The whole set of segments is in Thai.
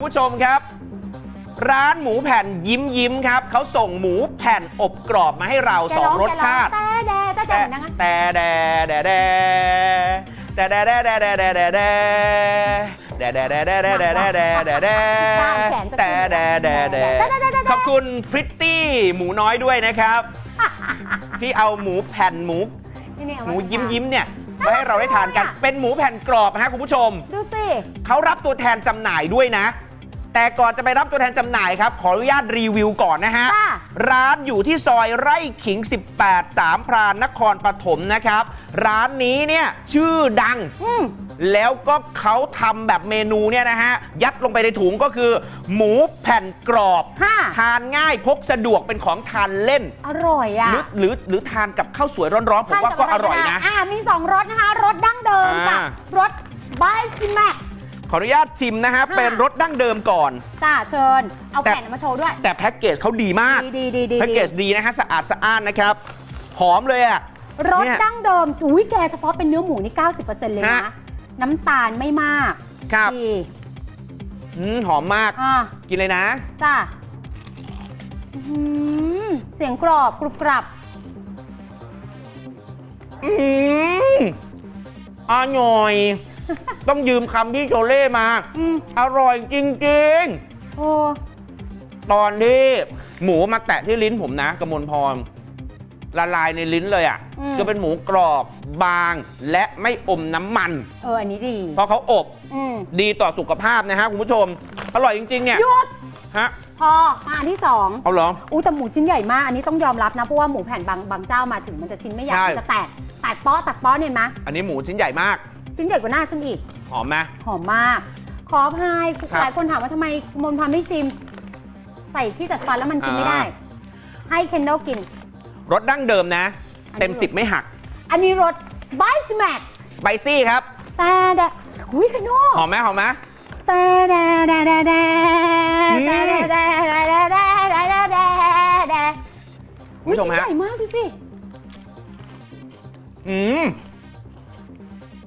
ผู้ชมครับ ร้านหมูแผ่นยิ้มยิ้มครับ เขาส่งหมูแผ่นอบกรอบมาให้เราแกสองรสชาติ แต่แดแต่แดแต่เหมือนกันนะแต่แดแดแดแต่แดแดแดแดแดแดแดแดแดแดแดแดแดแดแดแดแดแต่แดแดแดขอบคุณพริตตี้หมูน้อยด้วยนะครับ ที่เอาหมูแผ่นหมูนี่เนี่ยหมูยิ้มยิ้มเนี่ยมาให้เราได้ทานกัน เป็นหมูแผ่นกรอบนะฮะคุณผู้ชม ดูสิเขารับตัวแทนจำหน่ายด้วยนะ แต่ก่อนจะไปรับตัวแทนจำหน่ายครับ ขออนุญาตรีวิวก่อนนะฮะ ค่ะร้านอยู่ที่ซอยไร่ขิง 18 สามพรานนครปฐมนะครับ ร้านนี้เนี่ยชื่อดัง อืม แล้วก็เขาทำแบบเมนูเนี่ยนะฮะ ยัดลงไปในถุงก็คือ หมูแผ่นกรอบ ค่ะ ทานง่ายพกสะดวกเป็นของทานเล่น อร่อยอะหรือหรือหรือทานกับข้าวสวยร้อนๆ ผมว่าก็อร่อยนะอ่ามีสองรสนะคะ รสดั้งเดิมกับอ่ารสบายซิแม็ก ขออนุญาตชิมนะฮะ ค่ะ เป็นรสดั้งเดิมก่อน จ้าเชิญ เอาแต่ แผ่นมาโชว์ด้วย แต่แพ็กเกจเขาดีมาก ดีดีดีดีแพ็กเกจดีนะฮะ สะอาดสะอ้านนะครับ หอมเลยอะ รสเนี่ยดั้งเดิมอุ้ยแกเฉพาะเป็นเนื้อหมูนี่ 90%เลยนะฮะน้ำตาลไม่มากครับดีอืมหอมมาก อ่ากินเลยนะ จ้าอื้อหือเสียงกรอบกรุบกรับอืมอร่อย ต้องยืมคำพี่โจเล่มา อืมอร่อยจริงโอ้ๆ ตอนที่หมูมาแตะที่ลิ้นผมนะกมลพร ละลายในลิ้นเลยอะคือเป็นหมูกรอบบางและไม่อมน้ำมัน เอออันนี้ดีเพราะเขาอบอืมดีต่อสุขภาพนะฮะคุณผู้ชม อร่อยจริง ๆ เนี่ยหยุดฮะพอมาอันที่สองเอาเหรอ อู้แต่หมูชิ้นใหญ่มาก อันนี้ต้องยอมรับนะ เพราะว่าหมูแผ่นบางบางเจ้ามาถึงมันจะชิ้นไม่ใหญ่ใช่ มันจะแตกแตกเป้อแตกเป้อเนี่ยนะ อันนี้หมูชิ้นใหญ่มาก ชิ้นใหญ่กว่าหน้าฉันอีก หอมไหมหอมมาก ขออภัยครับหลายคนถามว่าทำไมมนต์พันธุ์ไม่ชิม ใส่ที่จัดฟันแล้วมันกินไม่ได้อ่าให้เคนโดกิน รสดั้งเดิมนะอันนี้เต็มสิบไม่หัก อันนี้รสไบส์แม็กสไปซี่ครับ แต่แดอุ้ยเคนโดหอมไหมหอมไหมแต่แดแดแดแดอืมแต่แดแดแดแดแดแดแดแดแดคุณผู้ชมฮะใหญ่มากดูสิอืม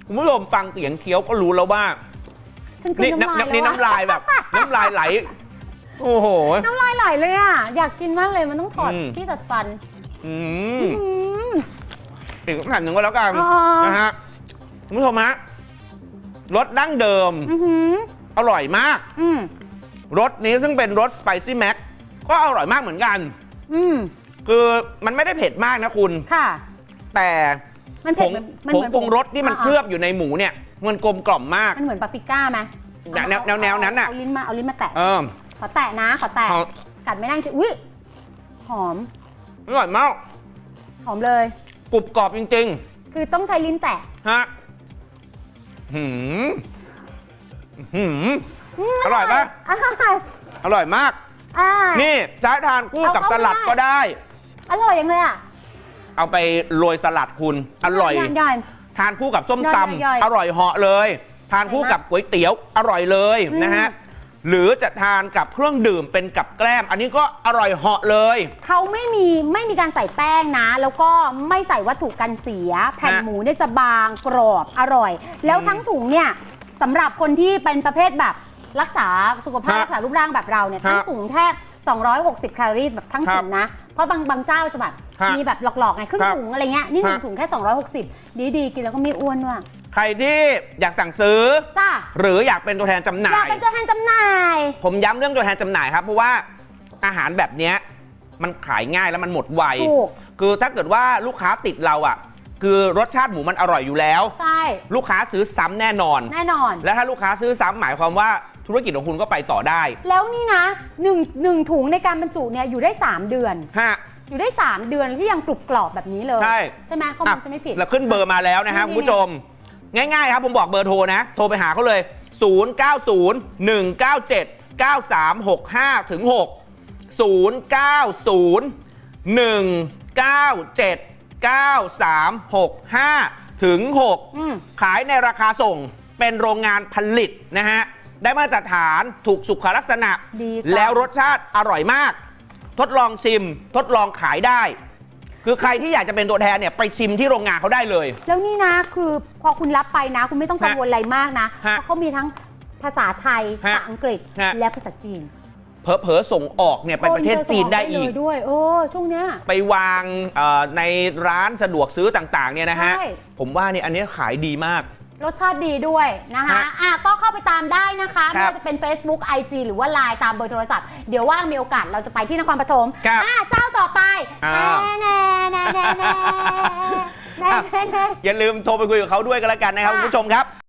คุณผู้ชมฟังเสียงเคี้ยวก็รู้แล้วว่าฉันกลืนี่นน้ำลายนี่แล้วน้ำลายแบบ น้ำลายไหล โอ้โห น้ำลายไหลเลยอะ อยากกินมากเลยมันต้องถอดอืม ที่จัดฟันอืมอืม อีกแผ่นหนึ่งก็แล้วกันอ๋อ นะฮะคุณผู้ชมฮะรสดั้งเดิมอือหืออร่อยมากอืมรสนี้ซึ่งเป็นรสสไปซี่แม็กก็อร่อยมากเหมือนกัน อืมคือมันไม่ได้เผ็ดมากนะคุณ ค่ะ แต่ มันผเผ็ดงมันผเหงมือนปรุงรสที่มันอ่าเคลือบอยู่ในหมูเนี่ย มันกลมกล่อมมาก มันเหมือนปาปริก้าไหมแนวแนวแนวแนวนั้นน่ะ เอาลิ้นมาเอาลิ้นมาแตะ เออ ขอแตะนะ ขอแตะหอมกัดไม่ได้จริงอุ้ยหอม อร่อยมากหอมเลย กรุบกรอบจริง คือต้องใช้ลิ้นแตะๆ ฮะหืมหืม อร่อยปะ อร่อยอร่อยมาก อ่านี่ใช้ทานคู่กับเอาสเข้าลัดได้ก็ได้ อร่อยยังเลยอะ เอาไปโรยสลัดคุณอร่อยย่อยทานคู่กับส้มตย่อยๆำอร่อยเหาะเลย ทานคู่กับก๋วยเตี๋ยวอร่อยเลยอืม นะฮะหรือจะทานกับเครื่องดื่มเป็นกับแกล้ม อันนี้ก็อร่อยเหาะเลย เขาไม่มีไม่มีการใส่แป้งนะ แล้วก็ไม่ใส่วัตถุกันเสีย แผ่นฮะหมูเนี่ยจะบางกรอบอร่อย แล้วอืมทั้งถุงเนี่ยสำหรับคนที่เป็นประเภทแบบรักษาสุขภาพฮะรักษารูปร่างแบบเราเนี่ยฮะทั้งถุงแค่ 260 แคลอรี่แบบทั้งครับถุงนะ เพราะบางบางเจ้าจะแบบฮะมีแบบหลอกๆไงครึ่งครับถุงอะไรเงี้ยนี่หนึ่งฮะ ถุงแค่ 260 ดีๆกินแล้วก็ไม่อ้วนด้วยใครที่อยากสั่งซื้อ จ้าหรืออยากเป็นตัวแทนจำหน่าอยากยเป็นตัวแทนจำหน่าย ผมย้ำเรื่องตัวแทนจำหน่ายครับเพราะว่าอาหารแบบเนี้ยมันขายง่ายแล้วมันหมดไว ถูก คือถ้าเกิดว่าลูกค้าติดเราอะ คือรสชาติหมูมันอร่อยอยู่แล้ว ใช่ ลูกค้าซื้อซ้ำแน่นอน แน่นอน และถ้าลูกค้าซื้อซ้ำหมายความว่า ธุรกิจของคุณก็ไปต่อได้แล้วนี่นะหนึ่งหนึ่งถุงในการบรรจุเนี่ยอยู่ได้ 3 เดือน ฮะ อยู่ได้ 3 เดือนที่ยังกรุบกรอบแบบนี้เลย ใช่ ใช่ไหมข้อมูลจะไม่ผิดเราขึ้นเบอร์มาแล้วนะฮะนี่ คุณผู้ชม ง่ายๆครับผมบอกเบอร์โทรนะ โทรไปหาเขาเลย 0 9 0 1 9 7 9 3 6 5ถึง6 0 9 0 1 9 7 9 3 6 5ถึงอืม 6 ขายในราคาส่งเป็นโรงงานผลิตนะฮะ ได้มาตรฐานถูกสุขลักษณะ ดีจัง แล้วรสชาติอร่อยมาก ทดลองชิม ทดลองขายได้ คือใครที่อยากจะเป็นตัวแทนเนี่ยไปชิมที่โรงงานเขาได้เลย แล้วนี่นะคือพอคุณรับไปนะ คุณไม่ต้องกังวลอะไรมากนะฮะเพราะเขามีทั้งภาษาไทยฮะภาษาอังกฤษฮะ และภาษาจีนเผลอๆส่งออกเนี่ยไปประเทศจีนได้อีกคนจะส่งเลยด้วย โอ้ช่วงเนี้ย ไปวางเอ่อในร้านสะดวกซื้อต่างๆเนี่ยนะฮะ ใช่ ผมว่าเนี่ยอันนี้ขายดีมาก รสชาติดีด้วยนะคะะอะก็เข้าไปตามได้นะคะไม่ว่าจะเป็น Facebook IG หรือว่า l ล n e ตามเบอร์โทรศัพท์ เดี๋ยวว่างมีโอกาสเราจะไปที่นครปฐมอะเจ้าต่อไปอ่า แน่แน่แน่แน่แน่แน่แน่ อย่าลืมโทรไปคุยกับเขาด้วยกันแล้วกันนะครับคุณผู้ชมครับ